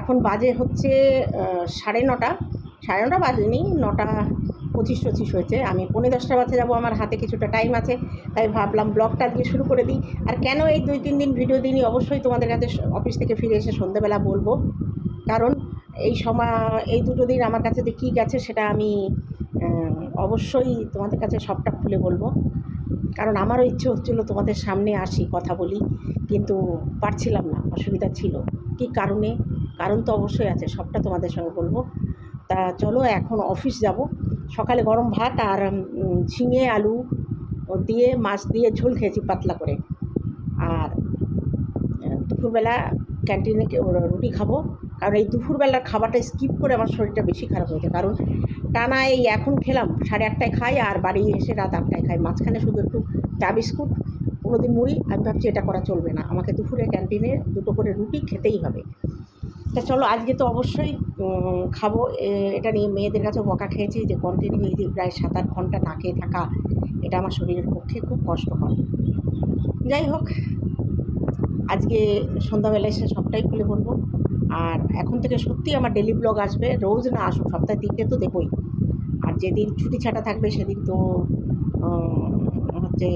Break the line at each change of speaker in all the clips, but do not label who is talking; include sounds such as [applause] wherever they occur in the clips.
এখন বাজে হচ্ছে সাড়ে নটা। সাড়ে নটা বাজেনি, নটা পঁচিশ পঁচিশ হয়েছে। আমি পৌনে দশটা বাজে যাব, আমার হাতে কিছুটা টাইম আছে, তাই ভাবলাম ব্লগটা দিয়ে শুরু করে দিই। আর কেন এই দুই তিন দিন ভিডিও দিনই অবশ্যই তোমাদের কাছে অফিস থেকে ফিরে এসে সন্ধ্যেবেলা বলব। কারণ এই সময়, এই দুটো দিন আমার কাছে যে কী গেছে সেটা আমি অবশ্যই তোমাদের কাছে সবটা খুলে বলব। কারণ আমারও ইচ্ছে হচ্ছিল তোমাদের সামনে আসি, কথা বলি, কিন্তু পারছিলাম না, অসুবিধা ছিল। কী কারণে? কারণ তো অবশ্যই আছে, সবটা তোমাদের সঙ্গে বলব। তা চলো, এখন অফিস যাব। সকালে গরম ভাত আর ঝিঙে, আলু দিয়ে, মাছ দিয়ে ঝোল খেয়েছি পাতলা করে। আর দুপুরবেলা ক্যান্টিনে রুটি খাব। কারণ এই দুপুরবেলার খাবারটা স্কিপ করে আমার শরীরটা বেশি খারাপ হয়েছে কারণ টানা এই এখন খেলাম, সাড়ে আটটায় খাই আর বাড়ি এসে রাত আটটায় খাই। মাঝখানে শুধু একটু চা বিস্কুট, কোনোদিন মুড়ি। আমি ভাবছি এটা করা চলবে না। আমাকে দুপুরে ক্যান্টিনে দুটো করে রুটি খেতেই হবে। তা চলো, আজকে তো অবশ্যই খাব। এটা নিয়ে মেয়েদের কাছেও বকা খেয়েছি যে কন্টিনিউ এই যে প্রায় সাত আট ঘণ্টা না খেয়ে থাকা, এটা আমার শরীরের পক্ষে খুব কষ্টকর। যাই হোক, আজকে সন্ধ্যাবেলায় এসে সবটাই খুলে বলব। আর এখন থেকে সত্যি আমার ডেলি ব্লগ আসবে। রোজ না আসুক, সপ্তাহে তিনটে তো দেবই। আর যেদিন ছুটি ছাটা থাকবে, সেদিন তো হচ্ছে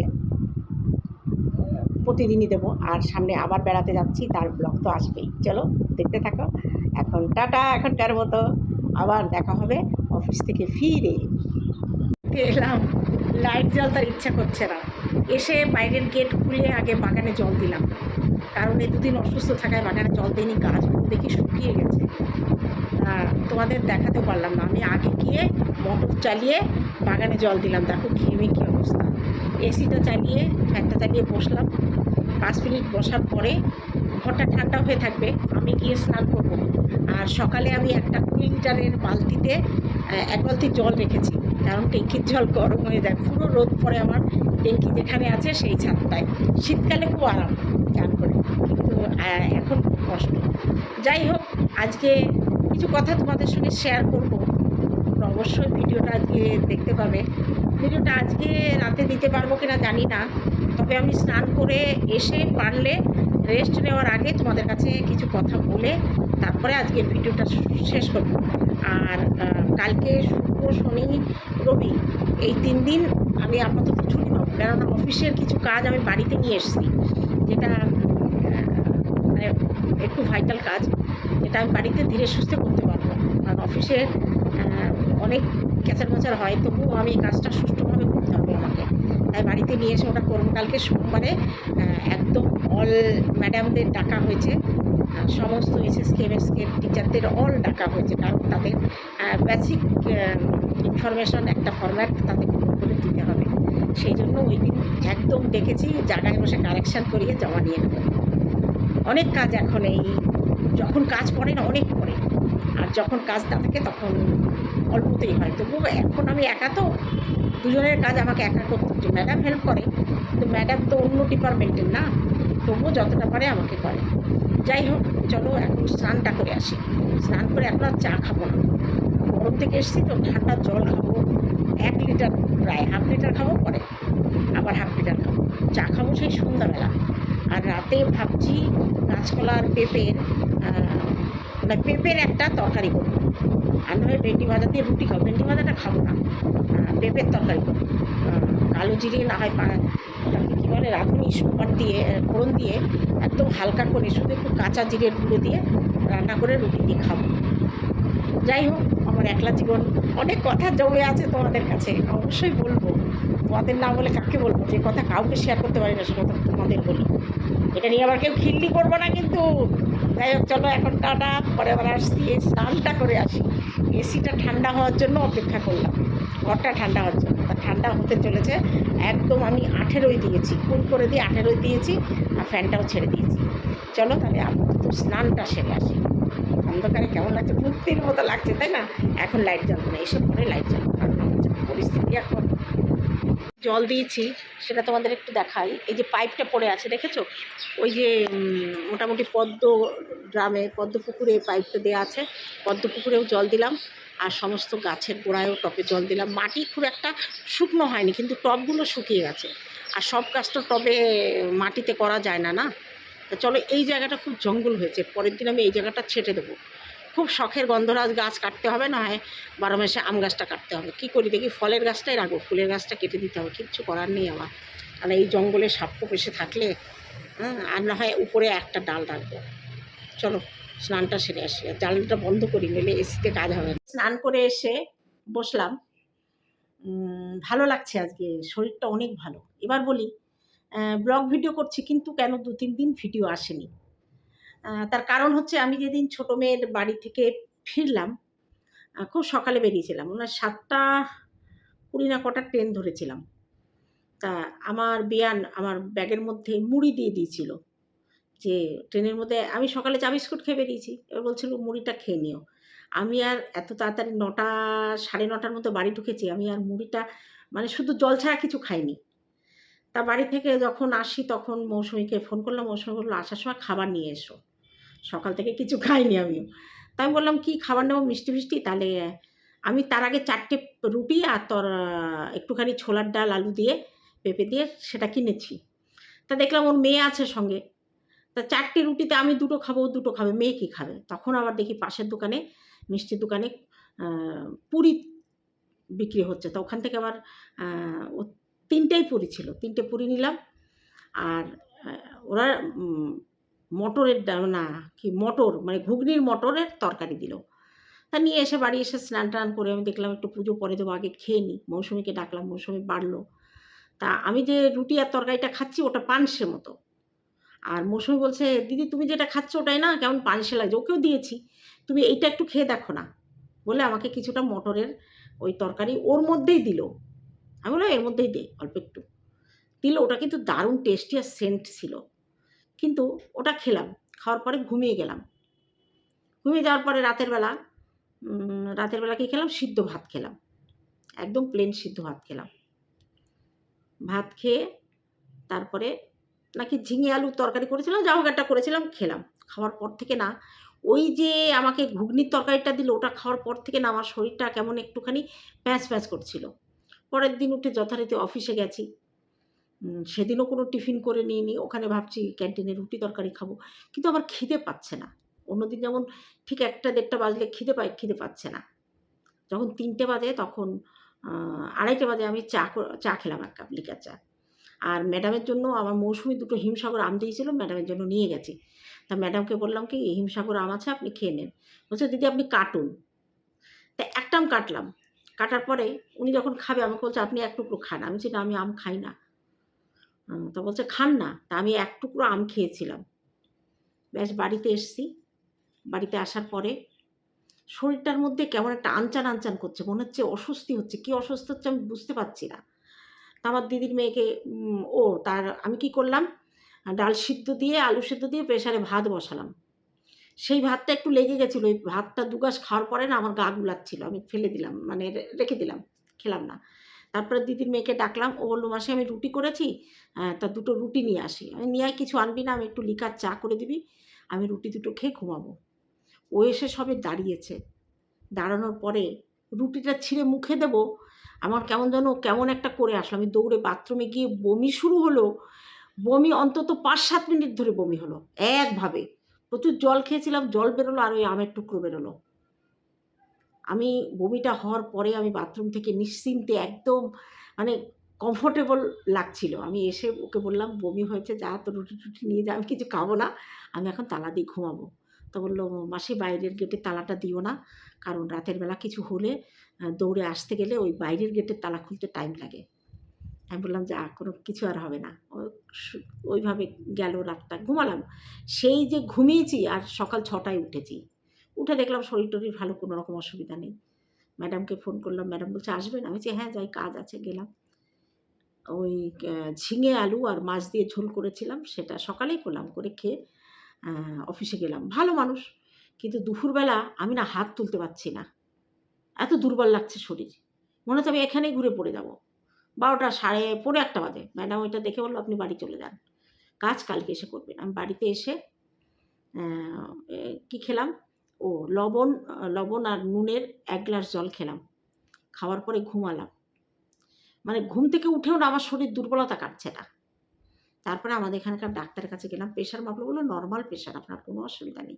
প্রতিদিনই দেবো। আর সামনে আবার বেড়াতে যাচ্ছি, তার ব্লগ তো আসবেই। চলো, দেখতে থাকো। এখন টাটা, এখন এখনকার মতো। আবার দেখা হবে অফিস থেকে ফিরে। এলাম, লাইট জ্বলতার ইচ্ছা করছে না। এসে বাইরের গেট খুলে আগে বাগানে জল দিলাম। কারণ এই দুদিন অসুস্থ থাকায় বাগানে জল দিইনি, গাছ দেখি শুকিয়ে গেছে। তোমাদের দেখাতে পারলাম না। আমি আগে গিয়ে মোটর চালিয়ে বাগানে জল দিলাম। দেখো ঘেমে কী অবস্থা। এসিটা চালিয়ে ফ্যানটা চালিয়ে বসলাম। পাঁচ মিনিট বসার পরে ঘরটা ঠান্ডা হয়ে থাকবে, আমি গিয়ে স্নান করব। আর সকালে আমি একটা কুড়ি লিটারের বালতিতে এক বালতি জল রেখেছি, কারণ ট্যাঙ্কির জল গরম হয়ে যায়, পুরো রোদ পড়ে আমার ট্যাঙ্কি যেখানে আছে সেই ছাদটায়। শীতকালে খুব আরাম, চান করে, কিন্তু এখন খুব কষ্ট। যাই হোক, আজকে কিছু কথা তোমাদের সঙ্গে শেয়ার করব। অবশ্যই ভিডিওটা আজকে দেখতে পাবে। ভিডিওটা আজকে রাতে দিতে পারব কিনা জানি না। তবে আমি স্নান করে এসে পারলে রেস্ট নেওয়ার আগে তোমাদের কাছে কিছু কথা বলে তারপরে আজকে ভিডিওটা শেষ করব। আর কালকে শুক্র, শনি, রবি, এই তিন দিন আমি আপাতত ছুটি পাবো। কেননা অফিসের কিছু কাজ আমি বাড়িতে নিয়ে এসেছি, যেটা মানে একটু ভাইটাল কাজ এটা আমি বাড়িতে ধীরে সুস্থে করতে পারব। কারণ অফিসে অনেক ক্যাচার ম্যাচার হয়, তবুও আমি কাজটা সুষ্ঠুভাবে করতে হবে। তাই বাড়িতে নিয়ে এসে ওটা করব কালকে সোমবারে একদম অল ম্যাডামদের ডাকা হয়েছে। সমস্ত এসএসকে এমএসকে টিচারদের অল ডাকা হয়েছে। কারণ তাদের বেসিক ইনফরমেশন একটা ফরম্যাট তাদের পূরণ করে দিতে হবে। সেই জন্য ওই দিন একদম ডেকেছি, জায়গায় বসে কারেকশান করিয়ে জমা নিয়ে নেব। অনেক কাজ এখন এই, যখন কাজ পড়ে না, অনেক পড়ে। আর যখন কাজ না থাকে, তখন অল্পতেই হয়। তবুও এখন আমি একা তো, দুজনের কাজ আমাকে একা করতে হচ্ছে। ম্যাডাম হেল্প করে, কিন্তু ম্যাডাম তো অন্য ডিপার্টমেন্টের না, তবুও যতটা পারে আমাকে করে। যাই হোক, চলো এখন স্নানটা করে আসি। স্নান করে এখন আর চা খাব না। গরম থেকে এসেছি তো, ঠান্ডা জল খাব। এক লিটার প্রায় হাফ লিটার খাব পরে আবার হাফ লিটার খাব। চা খাব সেই সন্ধ্যাবেলা। আর রাতে ভাবছি কাঁচকলা আর পেঁপের মানে পেঁপের একটা তরকারি করব। আর নয় ভেন্ডি ভাজা দিয়ে রুটি খাব। ভেন্ডি ভাজাটা খাব না। পেঁপের তরকারি করব। কালো জিরে না হয় কী বলে, রাঁধুনি, সুপার দিয়ে, ফোড়ন দিয়ে একদম হালকা করে শুধু একটু কাঁচা জিরের গুঁড়ো দিয়ে রান্না করে রুটি দিয়ে খাব। যাই হোক, আমার একলা জীবন। অনেক কথা জমে আছে তোমাদের কাছে, অবশ্যই বলব। তোমাদের না বলে কাকে বলব? যে কথা কাউকে শেয়ার করতে পারি না, সে কথা তোমাদের বলি। এটা নিয়ে আবার কেউ খিল্লি করব না কিন্তু। যাই হোক, চলো এখন টাটা, পরে আবার আসছি স্নানটা করে আসি। এসিটা ঠান্ডা হওয়ার জন্য অপেক্ষা করলাম। ঘরটা ঠান্ডা হওয়ার জন্য। তা ঠান্ডা হতে চলেছে। একদম আমি আঠেরোই দিয়েছি। কুল করে দিয়ে আঠেরোই দিয়েছি আর ফ্যানটাও ছেড়ে দিয়েছি। চলো তাহলে আপাতত স্নানটা সেরে আসি। অন্ধকারে কেমন লাগছে? মুক্তির মতো লাগছে, তাই না? এখন লাইট জ্বলবে না। এসব পরে লাইট জ্বলবে কারণ আমার পরিস্থিতি এখন জল দিয়েছি, সেটা তোমাদের একটু দেখাই। এই যে পাইপটা পড়ে আছে, দেখেছ? ওই যে মোটামুটি পদ্ম গ্রামে, পদ্ম পুকুরে পাইপটা দেওয়া আছে। পদ্ম পুকুরেও জল দিলাম, আর সমস্ত গাছের গোড়ায়ও টবে জল দিলাম। মাটি খুব একটা শুকনো হয়নি, কিন্তু টবগুলো শুকিয়ে গেছে। আর সব কাজ তো টবে, মাটিতে করা যায় না না? তা চলো, এই জায়গাটা খুব জঙ্গল হয়েছে। পরের দিন আমি এই জায়গাটা ছেটে দেবো। খুব শখের গন্ধরাজ গাছ কাটতে হবে, না হয় বারো মাসে আম গাছটা কাটতে হবে। কী করি দেখি ফলের গাছটাই রাখব, ফুলের গাছটা কেটে দিতে হবে, কিচ্ছু করার নেই আমার কারণ এই জঙ্গলে সাপ খোপ এসে থাকলে হ্যাঁ আর না হয় উপরে একটা ডাল রাখব। চলো, স্নানটা সেরে আসি। জানলাটা বন্ধ করি, নইলে এসিতে কাজ হবে। স্নান করে এসে বসলাম। ভালো লাগছে আজকে, শরীরটা অনেক ভালো। এবার বলি ব্লগ ভিডিও করছি কিন্তু কেন দু তিন দিন ভিডিও আসেনি? তার কারণ হচ্ছে আমি যেদিন ছোটো মেয়ের বাড়ি থেকে ফিরলাম খুব সকালে বেরিয়েছিলাম। ওনার সাতটা কুড়ি না কটা ট্রেন ধরেছিলাম। তা আমার বিয়ান আমার ব্যাগের মধ্যে মুড়ি দিয়ে দিয়েছিল যে ট্রেনের মধ্যে আমি সকালে চা বিস্কুট খেয়ে বেরিয়েছি। এবার বলছিল, মুড়িটা খেয়ে নিও। আমি আর এত তাড়াতাড়ি নটা, সাড়ে নটার মধ্যে বাড়ি ঢুকেছি, আমি আর মুড়িটা মানে শুধু জল ছাড়া কিছু খাইনি। তা বাড়ি থেকে যখন আসি তখন মৌসুমীকে ফোন করলাম, মৌসুমি বলল, আসার সময় খাবার নিয়ে এসো। সকাল থেকে কিছু খাইনি আমিও। তাই আমি বললাম, কি খাবার নেব? মিষ্টি মিষ্টি তাহলে, আমি তার আগে চারটে রুটি আর তোর একটুখানি ছোলার ডাল, আলু দিয়ে পেঁপে দিয়ে সেটা কিনেছি। তা দেখলাম ওর মেয়ে আছে সঙ্গে। তা চারটে রুটিতে আমি দুটো খাব, ও দুটো খাবে, মেয়ে কী খাবে? তখন আবার দেখি পাশের দোকানে মিষ্টির দোকানে পুরি বিক্রি হচ্ছে। তো ওখান থেকে আবার ও তিনটেই পুরি ছিল। তিনটে পুরি নিলাম। আর ওরা মটরের না, কি মটর মানে ঘুগনির মটরের তরকারি দিল। তা নিয়ে এসে বাড়ি এসে স্নান টান করে আমি দেখলাম একটু পুজো পরে দেবো, আগে খেয়ে নিই। মৌসুমিকে ডাকলাম, মৌসুমি বাড়লো। তা আমি যে রুটি আর তরকারিটা খাচ্ছি ওটা পানসের মতো। আর মৌসুমি বলছে, দিদি, তুমি যেটা খাচ্ছ ওটাই না, কেমন পানসে লাগছে? ওকেও দিয়েছি। তুমি এইটা একটু খেয়ে দেখো না। বলে আমাকে কিছুটা মটরের ওই তরকারি ওর মধ্যেই দিল। আমি বললাম, এর মধ্যেই দে, অল্প একটু। দিল, ওটা কিন্তু দারুণ টেস্টি আর সেন্ট ছিল। কিন্তু ওটা খেলাম। খাওয়ার পরে ঘুমিয়ে গেলাম। ঘুমিয়ে যাওয়ার পরে রাতের বেলা রাতের বেলা কি খেলাম? সিদ্ধ ভাত খেলাম। একদম প্লেন সিদ্ধ ভাত খেলাম। ভাত খেয়ে তারপরে নাকি ঝিঙে আলুর তরকারি করেছিলাম যা হোক একটা করেছিলাম, খেলাম। খাওয়ার পর থেকে না, ওই যে আমাকে ঘুগনির তরকারিটা দিল, ওটা খাওয়ার পর থেকে না আমার শরীরটা কেমন একটুখানি প্যাঁচ প্যাঁচ করছিল। পরের দিন উঠে যথারীতি অফিসে গেছি। সেদিনও কোনো টিফিন করে নিইনি, ওখানে ভাবছি ক্যান্টিনে রুটি তরকারি খাব। কিন্তু আমার খিদে পাচ্ছে না। অন্যদিন যেমন ঠিক একটা দেড়টা বাজলে খিদে পায়, খিদে পাচ্ছে না। যখন তিনটে বাজে তখন আড়াইটে বাজে আমি চা চা খেলাম এক কাপ লিকার চা। আর ম্যাডামের জন্য আমার মৌসুমি দুটো হিমসাগর আম দিয়েছিল, ম্যাডামের জন্য নিয়ে গেছি। তা ম্যাডামকে বললাম কি হিমসাগর আম আছে, আপনি খেয়ে নেন। বলছে, দিদি, আপনি কাটুন। তা একটা আম কাটলাম। কাটার পরে উনি যখন খাবে, আমাকে বলছে, আপনি এক টুকরো খান। আমি না, আমি আম খাই না। তা বলছে, খান না। তা আমি এক টুকরো আম খেয়েছিলাম। ব্যাস, বাড়িতে এসছি। বাড়িতে আসার পরে শরীরটার মধ্যে কেমন একটা আনচান আনচান করছে, মনে হচ্ছে অস্বস্তি হচ্ছে। কি অসুস্থ হচ্ছে আমি বুঝতে পারছি না। আমার দিদির মেয়েকে ও তার, আমি কি করলাম? ডাল সিদ্ধ দিয়ে, আলু সিদ্ধ দিয়ে প্রেশারে ভাত বসালাম। সেই ভাতটা একটু লেগে গেছিল, ওই ভাতটা দুগাস খাওয়ার পরে না আমার গা গুলাচ্ছিল। আমি ফেলে দিলাম মানে রেখে দিলাম, খেলাম না। তারপরে দিদির মেয়েকে ডাকলাম, ও বলল, মাসে, আমি রুটি করেছি তা দুটো রুটি নিয়ে আসি। আমি নিয়ে কিছু আনবি না, আমি একটু লিকার চা করে দিবি, আমি রুটি দুটো খেয়ে ঘুমাবো। ও এসে সবে দাঁড়িয়েছে। দাঁড়ানোর পরে রুটিটা ছিঁড়ে মুখে দেব, আমার কেমন যেন কেমন একটা করে আসলো। আমি দৌড়ে বাথরুমে গিয়ে বমি শুরু হলো। বমি অন্তত পাঁচ সাত মিনিট ধরে বমি হলো, একভাবে। প্রচুর জল খেয়েছিলাম, জল বেরোলো আর ওই আমের টুকরো বেরোলো। আমি বমিটা হওয়ার পরে আমি বাথরুম থেকে নিশ্চিন্তে একদম মানে কমফোর্টেবল লাগছিল। আমি এসে ওকে বললাম, বমি হয়েছে, যা তো রুটি টুটি নিয়ে যা, আমি কিছু খাব না। আমি এখন তালা দিয়ে ঘুমাবো। তো বলল, মাসি, বাইরের গেটে তালাটা দিও না, কারণ রাতের বেলা কিছু হলে দৌড়ে আসতে গেলে ওই বাইরের গেটের তালা খুলতে টাইম লাগে। আমি বললাম, যা, কোনো কিছু আর হবে না। ওইভাবে গেল রাতটা, ঘুমালাম। সেই যে ঘুমিয়েছি, আর সকাল ছটায় উঠেছি। উঠে দেখলাম শরীর টরীর ভালো, কোনো রকম অসুবিধা নেই। ম্যাডামকে ফোন করলাম, ম্যাডাম বলছে, আসবেন? আমি বলছি হ্যাঁ যাই, কাজ আছে। গেলাম। ওই ঝিঙে আলু আর মাছ দিয়ে ঝোল করেছিলাম, সেটা সকালেই করলাম, করে খেয়ে অফিসে গেলাম। ভালো মানুষ, কিন্তু দুপুরবেলা আমি না হাত তুলতে পারছি না। এত দুর্বল লাগছে শরীর। মনে হচ্ছে আমি এখানেই ঘুরে পড়ে যাব। বারোটা সাড়ে পনেরো একটা বাজে। ম্যাডাম ওইটা দেখে বলল, আপনি বাড়ি চলে যান। কাজ কালকে এসে করবেন আমি বাড়িতে এসে কি খেলাম? ও, লবণ লবণ আর নুনের এক গ্লাস জল খেলাম। খাওয়ার পরে ঘুমালাম। মানে ঘুম থেকে উঠেও না আমার শরীর দুর্বলতা কাটছে না। তারপরে আমাদের এখানকার ডাক্তারের কাছে গেলাম প্রেশার মাপলো, বলল নর্মাল প্রেশার আপনার কোনো অসুবিধা নেই।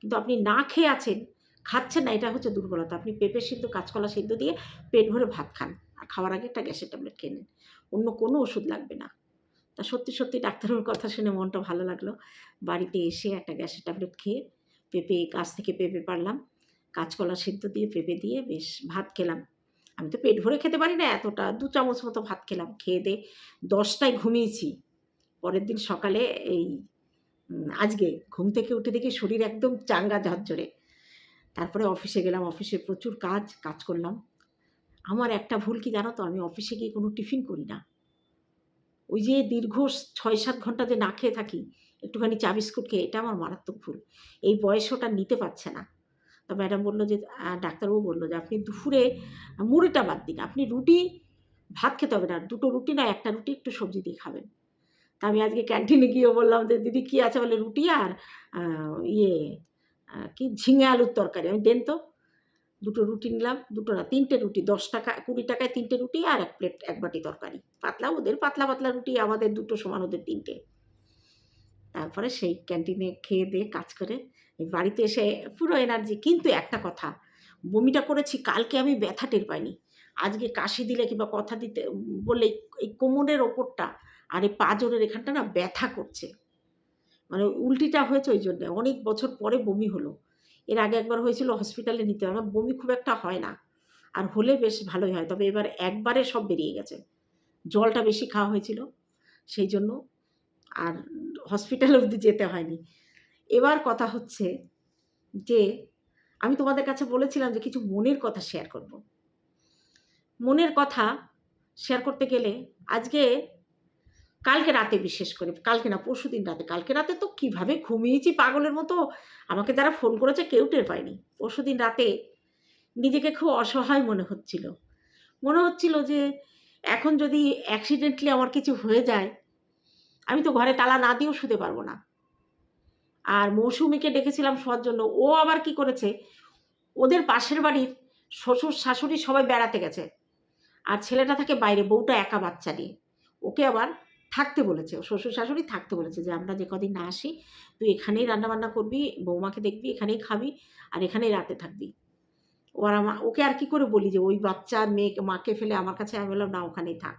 কিন্তু আপনি না খেয়ে আছেন, খাচ্ছেন না, এটা হচ্ছে দুর্বলতা। আপনি পেঁপে সিদ্ধ, কাঁচকলা সিদ্ধ দিয়ে পেট ভরে ভাত খান আর খাওয়ার আগে একটা গ্যাসের ট্যাবলেট খেয়ে নেন। অন্য কোনো ওষুধ লাগবে না। তা সত্যি সত্যি ডাক্তারের কথা শুনে মনটা ভালো লাগল। বাড়িতে এসে একটা গ্যাসের ট্যাবলেট খেয়ে পেঁপে, গাছ থেকে পেঁপে পারলাম। কাঁচকলা সিদ্ধ দিয়ে, পেঁপে দিয়ে বেশ ভাত খেলাম। আমি তো পেট ভরে খেতে পারি না, এতটা দু চামচ মতো ভাত খেলাম, খেয়ে দিয়ে দশটায় ঘুমিয়েছি। পরের দিন সকালে এই আজকে ঘুম থেকে উঠে দেখি শরীর একদম চাঙ্গা ঝরঝরে। তারপরে অফিসে গেলাম, অফিসে প্রচুর কাজ কাজ করলাম। আমার একটা ভুল কি জানো তো, আমি অফিসে গিয়ে কোনো টিফিন করি না। ওই যে দীর্ঘ ছয় সাত ঘণ্টা যে না খেয়ে থাকি, একটুখানি চা বিস্কুট খেয়ে, এটা আমার মারাত্মক ভুল। এই বয়সে ওটা নিতে পারছে না। তো ম্যাডাম বলল যে ডাক্তারবাবু বলল যে, আপনি দুপুরে মুড়িটা বাদ দিন। আপনি রুটি ভাত খেতে হবে না, দুটো রুটি না, একটা রুটি একটু সবজি দিয়ে খাবেন। তা আমি আজকে ক্যান্টিনে গিয়ে বললাম যে, দিদি, কী আছে বলে রুটি আর ইয়ে কি ঝিঙে আলুর তরকারি? আমি, দেন তো। দুটো রুটি নিলাম, দুটো না, তিনটে রুটি, দশ টাকা, কুড়ি টাকায় তিনটে রুটি আর এক প্লেট, এক বাটি তরকারি। পাতলা ওদের পাতলা পাতলা রুটি, আমাদের দুটো সমান ওদের তিনটে। তারপরে সেই ক্যান্টিনে খেয়ে দিয়ে কাজ করে বাড়িতে এসে পুরো এনার্জি কিন্তু একটা কথা, বমিটা করেছি, কালকে আমি ব্যথা টের পাইনি। আজকে কাশি দিলে কিংবা কথা দিতে, বললে এই- কোমরের ওপরটা আর এই পাঁজরের এখানটা না ব্যথা করছে। মানে উল্টিটা হয়েছে ওই জন্যে, অনেক বছর পরে বমি হলো। এর আগে একবার হয়েছিল হসপিটালে নিতে, আমার বমি খুব একটা হয় না। আর হলে বেশ ভালোই হয়, তবে এবার একবারে সব বেরিয়ে গেছে। জলটা বেশি খাওয়া হয়েছিল, সেই জন্য আর হসপিটাল অবধি যেতে হয়নি। এবার কথা হচ্ছে যে, আমি তোমাদের কাছে বলেছিলাম যে কিছু মনের কথা শেয়ার করব। মনের কথা শেয়ার করতে গেলে আজকে কালকে রাতে বিশেষ করে, কালকে না পরশু দিন রাতে, কালকে রাতে তো কীভাবে ঘুমিয়েছি পাগলের মতো? আমাকে যারা ফোন করেছে কেউ টের পায়নি। পরশু দিন রাতে নিজেকে খুব অসহায় মনে হচ্ছিল। মনে হচ্ছিল যে এখন যদি অ্যাক্সিডেন্টলি আমার কিছু হয়ে যায়, আমি তো ঘরে তালা না দিয়েও শুতে পারব না। আর মৌসুমিকে ডেকেছিলাম শোয়ার জন্য। ও আবার কি করেছে? ওদের পাশের বাড়ির শ্বশুর শাশুড়ি সবাই বেড়াতে গেছে। আর ছেলেটা থাকে বাইরে, বউটা একা বাচ্চা নিয়ে। ওকে আবার থাকতে বলেছে। শ্বশুর শাশুড়ি থাকতে বলেছে যে, আমরা যে কদিন না আসি, তুই এখানেই রান্নাবান্না করবি, বৌমাকে দেখবি, এখানেই খাবি আর এখানেই রাতে থাকবি। ও আর আমা, ওকে আর কি করে বলি যে, ওই বাচ্চার মেয়েকে, মাকে ফেলে আমার কাছে আমি বললাম না, ওখানেই থাক।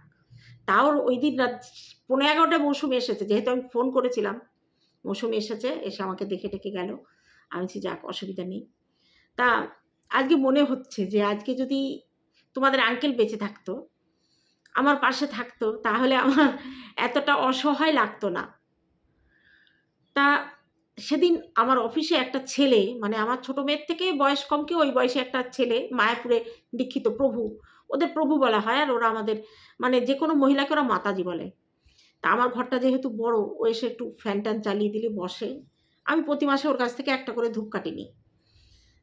তাও ওই দিন রাত পনেরো এগারোটায় মৌসুমি এসেছে। যেহেতু আমি ফোন করেছিলাম মৌসুমি এসেছে, এসে আমাকে দেখে টেকে গেল। আমি বলছি, যাক, অসুবিধা নেই। তা আজকে মনে হচ্ছে যে, আজকে যদি তোমাদের আঙ্কেল বেঁচে থাকতো, আমার পাশে থাকতো, তাহলে আমার এতটা অসহায় লাগতো না। তা সেদিন আমার অফিসে একটা ছেলে মানে আমার ছোট মেয়ের থেকে বয়স কম কি ওই বয়সে একটা ছেলে, মায়াপুরে দীক্ষিত প্রভু, ওদের প্রভু বলা হয়, আর ওরা আমাদের মানে যে কোনো মহিলাকে ওরা মাতাজি বলে। তা আমার ঘরটা যেহেতু বড়, ও এসে একটু ফ্যান ট্যান চালিয়ে দিলে বসে। আমি প্রতি মাসে ওর কাছ থেকে একটা করে ধূপকাঠি নিই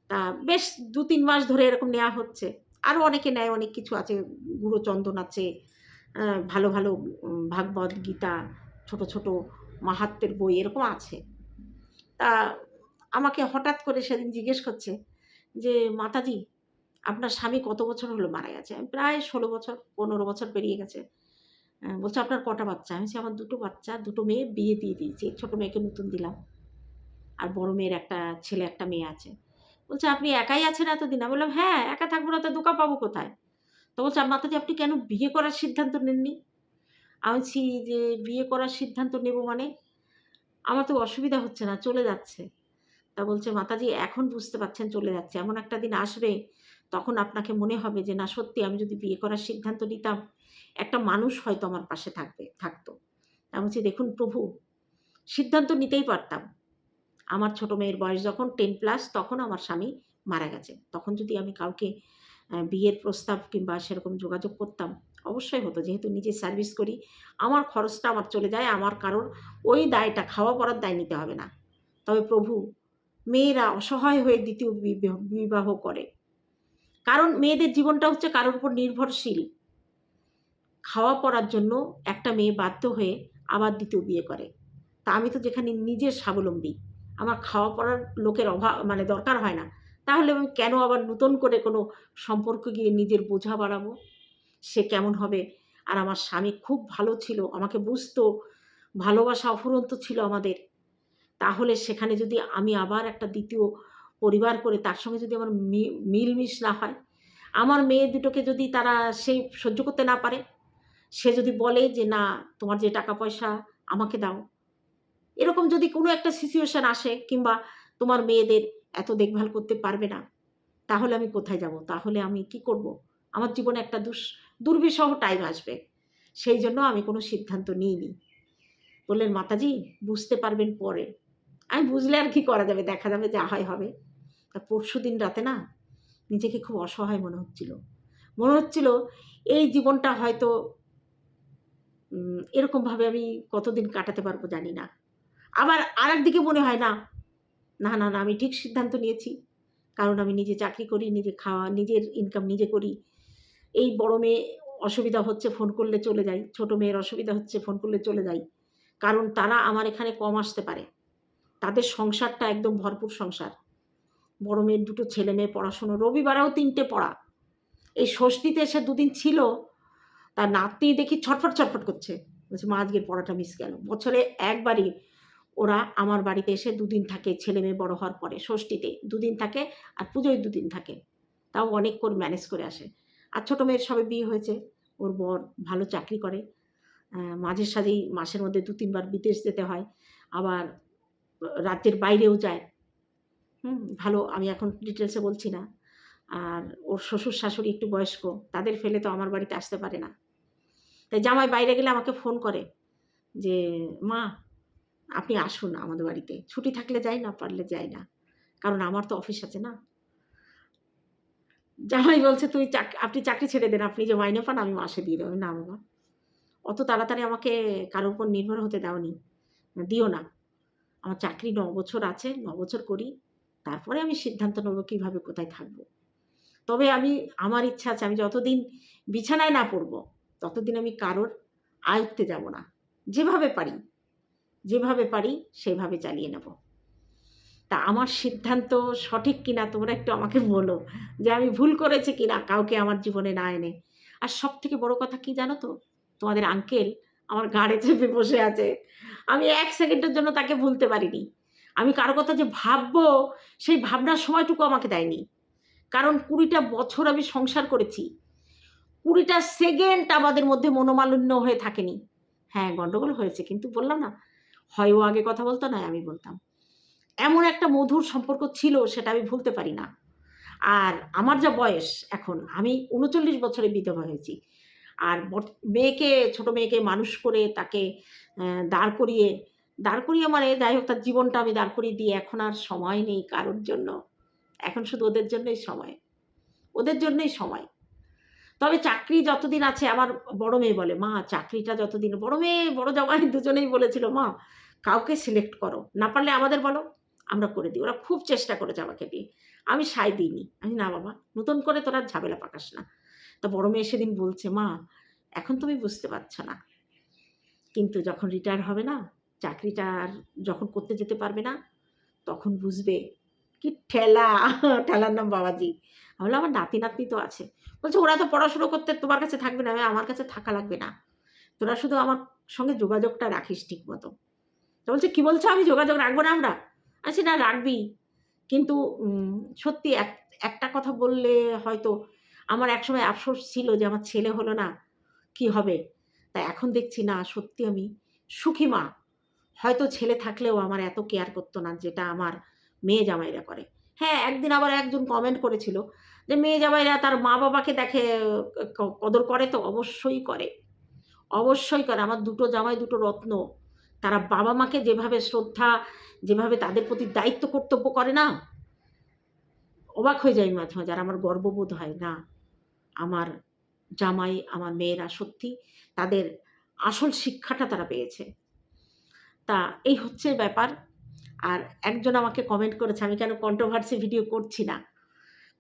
তা বেশ দু তিন মাস ধরে এরকম নেওয়া হচ্ছে। আরও অনেকে নেয়, অনেক কিছু আছে। গুঁড়ো চন্দন আছে ভালো ভালো ভাগবত গীতা, ছোট ছোট মাহাত্মের বই এরকম আছে। তা আমাকে হঠাৎ করে সেদিন জিজ্ঞেস করছে যে, মাতাজি, আপনার স্বামী কত বছর হলো মারা গেছে? প্রায় ষোলো বছর, পনেরো বছর পেরিয়ে গেছে। বলছে, আপনার কটা বাচ্চা? আমি আমার দুটো বাচ্চা, দুটো মেয়ে, বিয়ে দিয়ে দিয়েছি ছোটো মেয়েকে নতুন দিলাম। আর বড় মেয়ের একটা ছেলে, একটা মেয়ে আছে। বলছে, আপনি একাই আছেন এতদিন? আমি বললাম হ্যাঁ একা থাকব না, তো দোকা পাবো কোথায়? তো বলছে মাতাজি, আপনি কেন বিয়ে করার সিদ্ধান্ত নেননি? আমি বলছি, যে বিয়ে করার সিদ্ধান্ত নেব মানে? আমার তো অসুবিধা হচ্ছে না, চলে যাচ্ছে। তা বলছে, মাতাজি, এখন বুঝতে পারছেন, চলে যাচ্ছে। এমন একটা দিন আসবে, তখন আপনাকে মনে হবে যে, না, সত্যি আমি যদি বিয়ে করার সিদ্ধান্ত নিতাম একটা মানুষ হয়তো আমার পাশে থাকবে, থাকতো। আমি বলছি, দেখুন প্রভু, সিদ্ধান্ত নিতেই পারতাম। আমার ছোট মেয়ের বয়স যখন টেন প্লাস তখন আমার স্বামী মারা গেছে। তখন যদি আমি কাউকে বিয়ের প্রস্তাব কিংবা সেরকম যোগাযোগ করতাম, অবশ্যই হতো। যেহেতু নিজে সার্ভিস করি, আমার খরচটা আমার চলে যায়, আমার কারোর ওই দায়টা, খাওয়া পড়ার দায় নিতে হবে না। তবে প্রভু, মেয়েরা অসহায় হয়ে দ্বিতীয় বিবাহ- বিবাহ করে। কারণ মেয়েদের জীবনটা হচ্ছে কারোর উপর নির্ভরশীল। খাওয়া পড়ার জন্য একটা মেয়ে বাধ্য হয়ে আবার দ্বিতীয় বিয়ে করে। তা আমি তো যেখানে নিজের স্বাবলম্বী, আমার খাওয়া পড়ার লোকের অভাব মানে দরকার হয় না। তাহলে আমি কেন আবার নতুন করে কোনো সম্পর্ক গিয়ে নিজের বোঝা বাড়াবো? সে কেমন হবে? আর আমার স্বামী খুব ভালো ছিল, আমাকে বুঝতো,
ভালোবাসা অফুরন্ত ছিল আমাদের। তাহলে সেখানে যদি আমি আবার একটা দ্বিতীয় পরিবার করে তার সঙ্গে যদি আমার মিলমিশ না হয়, আমার মেয়ে দুটোকে যদি তারা সেই সহ্য করতে না পারে সে যদি বলে যে, না, তোমার যে টাকা পয়সা আমাকে দাও। এরকম যদি কোনো একটা সিচুয়েশান আসে কিংবা তোমার মেয়েদের এত দেখভাল করতে পারবে না, তাহলে আমি কোথায় যাব? তাহলে আমি কি করব? আমার জীবনে একটা দুস দুর্বিষহ টাইম আসবে। সেই জন্য আমি কোনো সিদ্ধান্ত নিইনি। বললেন, মাতাজি, বুঝতে পারবেন পরে। আমি বুঝলে আর কি করা যাবে? দেখা যাবে যা হয় হবে। তা পরশু দিন রাতে না, নিজেকে খুব অসহায় মনে হচ্ছিল। মনে হচ্ছিল, এই জীবনটা হয়তো এরকমভাবে আমি কতদিন কাটাতে পারব জানি না। আবার আর একদিকে মনে হয় না না না না, আমি ঠিক সিদ্ধান্ত নিয়েছি। কারণ আমি নিজে চাকরি করি, নিজে খাওয়া, নিজের ইনকাম নিজে করি। এই বড় মেয়ে অসুবিধা হচ্ছে ফোন করলে চলে যাই। ছোট মেয়ের অসুবিধা হচ্ছে ফোন করলে চলে যাই। কারণ তারা আমার এখানে কম আসতে পারে। তাদের সংসারটা একদম ভরপুর সংসার। বড় মেয়ের দুটো ছেলে মেয়ে পড়াশুনো, রবিবারেও তিনটে পড়া। এই ষষ্ঠীতে এসে দুদিন ছিল তার নাতি দেখি ছটফট ছটফট করছে। বলছে মা আজকের পড়াটা মিস গেল। বছরে একবারই ওরা আমার বাড়িতে এসে দুদিন থাকে ছেলে মেয়ে বড় হওয়ার পরে ষষ্ঠীতে দুদিন থাকে আর পুজোয় দুদিন থাকে। তাও অনেক করে ম্যানেজ করে আসে। আর ছোটো মেয়ের সবে বিয়ে হয়েছে ওর বর ভালো চাকরি করে। আহ, মাঝে সাঝেই মাসের মধ্যে দু তিনবার বিদেশ যেতে হয় আবার রাজ্যের বাইরেও যায়। হুম ভালো আমি এখন ডিটেলসে বলছি না। আর ওর শ্বশুর শাশুড়ি একটু বয়স্ক, তাদের ফেলে তো আমার বাড়িতে আসতে পারে না। তাই জামাই বাইরে গেলে আমাকে ফোন করে যে, মা, আপনি আসুন আমাদের বাড়িতে। ছুটি থাকলে যাই না পারলে যাই না। কারণ আমার তো অফিস আছে না। জামাই বলছে, তুই চাক, আপনি চাকরি ছেড়ে দেন। আপনি যে মাইনে পান, আমি মাসে দিয়ে দেবো। না বাবা, অত তাড়াতাড়ি আমাকে কারোর উপর নির্ভর হতে দাওনি। দিও না। আমার চাকরি ন বছর আছে, ন বছর করি। তারপরে আমি সিদ্ধান্ত নেব কীভাবে কোথায় থাকব। তবে আমি, আমার ইচ্ছা আছে আমি যতদিন বিছানায় না পড়ব, ততদিন আমি কারোর আয়ত্তে যাব না। যেভাবে পারি যেভাবে পারি সেভাবে চালিয়ে নেব। তা আমার সিদ্ধান্ত সঠিক কিনা তোমরা একটু আমাকে বলো, যে আমি ভুল করেছি কিনা কাউকে আমার জীবনে না এনে। আর সব থেকে বড় কথা কি জানো তো? তোমাদের আঙ্কেল আমার গাড়ে চেপে বসে আছে। আমি এক সেকেন্ডের জন্য তাকে ভুলতে পারিনি। আমি কারও কথা যে ভাববো, সেই ভাবনার সময়টুকু আমাকে দেয়নি। কারণ কুড়িটা বছর আমি সংসার করেছি। কুড়িটা সেকেন্ড আমাদের মধ্যে মনোমালিন্য হয়ে থাকেনি। হ্যাঁ গন্ডগোল হয়েছে, কিন্তু বললাম না, হয় ও আগে কথা বলতো না আমি বলতাম। এমন একটা মধুর সম্পর্ক ছিল, সেটা আমি ভুলতে পারি না। আর আমার যা বয়স এখন, আমি উনচল্লিশ বছরে বিধবা হয়েছি। আর মেয়েকে, ছোট মেয়েকে মানুষ করে তাকে দাঁড় করিয়ে দাঁড় করিয়ে মানে যাই হোক, তার জীবনটা আমি দাঁড় করিয়ে দিয়ে এখন আর সময় নেই কারোর জন্য। এখন শুধু ওদের জন্যই সময়। ওদের জন্যই সময়। তবে চাকরি যতদিন আছে, আমার বড় মেয়ে বলে, মা, চাকরিটা যতদিন বড় মেয়ে, বড় জামাই দুজনেই বলেছিল, মা, কাউকে সিলেক্ট করো। না পারলে আমাদের বলো, আমরা করে দিই। ওরা খুব চেষ্টা করেছে আমাকে দিয়ে। আমি সায় দিইনি। আমি, না বাবা, নতুন করে তোরা ঝামেলা পাকাস না। তা বড় মেয়ে সেদিন বলছে, মা, এখন তুমি বুঝতে পারছ না। কিন্তু যখন রিটায়ার হবে না, চাকরিটা আর যখন করতে যেতে পারবে না, তখন বুঝবে কি ঠেলা? [laughs] ঠেলার নাম বাবাজি। আমি বললাম, আমার নাতি নাতনি তো আছে। বলছে ওরা তো পড়াশুনো করতে তোমার কাছে থাকবে না আমি আমার কাছে থাকা লাগবে না। তোরা শুধু আমার সঙ্গে যোগাযোগটা রাখিস ঠিক মতো। তো বলছে কী বলছো? আমি যোগাযোগ রাখব না আমরা? আচ্ছা না রাখবি। কিন্তু সত্যি এক একটা কথা বললে হয়তো আমার একসময় আফসোস ছিল যে আমার ছেলে হলো না। কি হবে? তা এখন দেখছি না সত্যি আমি সুখী মা। হয়তো ছেলে থাকলেও আমার এত কেয়ার করতো না যেটা আমার মেয়ে জামাইরা করে। হ্যাঁ একদিন আবার একজন কমেন্ট করেছিল যে মেয়ে জামাইরা তার মা বাবাকে দেখে কদর করে তো? অবশ্যই করে। অবশ্যই করে। আমার দুটো জামাই, দুটো রত্ন। তারা বাবা মাকে যেভাবে শ্রদ্ধা, যেভাবে তাদের প্রতি দায়িত্ব কর্তব্য করে না? অবাক হয়ে যায় মাঝে মাঝে। আর আমার গর্ববোধ হয়, না, আমার জামাই, আমার মেয়েরা সত্যি তাদের আসল শিক্ষাটা তারা পেয়েছে। তা এই হচ্ছে ব্যাপার। আর একজন আমাকে কমেন্ট করেছে, আমি কেন কন্ট্রোভার্সি ভিডিও করছি না?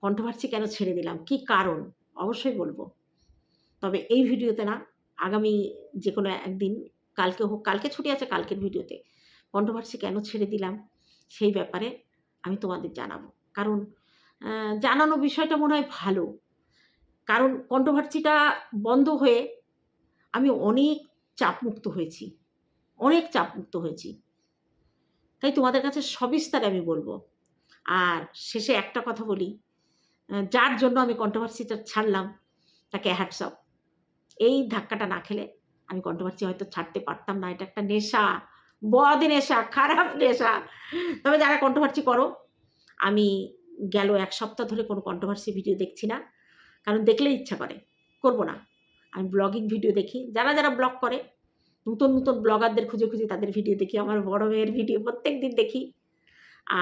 কন্ট্রোভার্সি কেন ছেড়ে দিলাম? কি কারণ? অবশ্যই বলব। তবে এই ভিডিওতে না, আগামী যে কোনো একদিন, কালকে হোক, কালকে ছুটি আছে কালকের ভিডিওতে কন্ট্রোভার্সি কেন ছেড়ে দিলাম? সেই ব্যাপারে আমি তোমাদের জানাব। কারণ জানানো বিষয়টা মনে হয় ভালো। কারণ কন্ট্রোভার্সিটা বন্ধ হয়ে আমি অনেক চাপমুক্ত হয়েছি। অনেক চাপমুক্ত হয়েছি। তাই তোমাদের কাছে সবিস্তারে আমি বলব। আর শেষে একটা কথা বলি যার জন্য আমি কন্ট্রোভার্সিটা ছাড়লাম, তাকে হ্যাটসঅপ এই ধাক্কাটা না খেলে আমি কন্ট্রোভার্সি হয়তো ছাড়তে পারতাম না, এটা একটা নেশা বদ নেশা, খারাপ নেশা। তবে যারা কন্ট্রোভার্সি করো, আমি গেল এক সপ্তাহ ধরে কোনো কন্ট্রোভার্সি ভিডিও দেখছি না, কারণ দেখলে ইচ্ছা করে, করব না। আমি ব্লগিং ভিডিও দেখি, যারা যারা ব্লগ করে নতুন নতুন ব্লগারদের খুঁজে খুঁজে তাদের ভিডিও দেখি, আমার বড় মেয়ের ভিডিও প্রত্যেক দিন দেখি।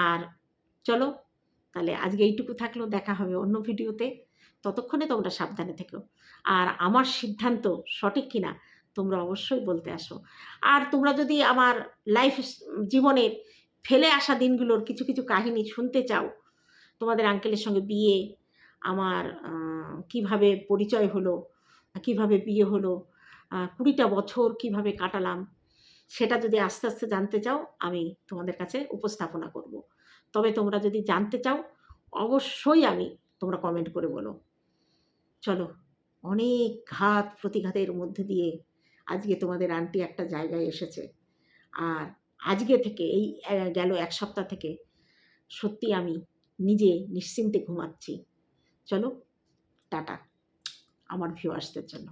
আর চলো, তাহলে আজকে এইটুকু থাকলেও দেখা হবে অন্য ভিডিওতে। ততক্ষণে তোমরা সাবধানে থেকো। আর আমার সিদ্ধান্ত সঠিক কিনা, তোমরা অবশ্যই বলতে আসো। আর তোমরা যদি আমার লাইফ জীবনের ফেলে আসা দিনগুলোর কিছু কিছু কাহিনী শুনতে চাও, তোমাদের আঙ্কেলের সঙ্গে বিয়ে, আমার কীভাবে পরিচয় হলো, কীভাবে বিয়ে হলো কুড়িটা বছর কীভাবে কাটালাম, সেটা যদি আস্তে আস্তে জানতে চাও, আমি তোমাদের কাছে উপস্থাপনা করব। তবে তোমরা যদি জানতে চাও, অবশ্যই আমি তোমরা কমেন্ট করে বলো। চলো, অনেক ঘাত প্রতিঘাতের মধ্যে দিয়ে আজকে তোমাদের আন্টি একটা জায়গায় এসেছে। আর আজকে থেকে, এই গেল এক সপ্তাহ থেকে সত্যি আমি নিজে নিশ্চিন্তে ঘুমাচ্ছি। চলো, টাটা, আমার ভিউয়ার্সদের জন্য।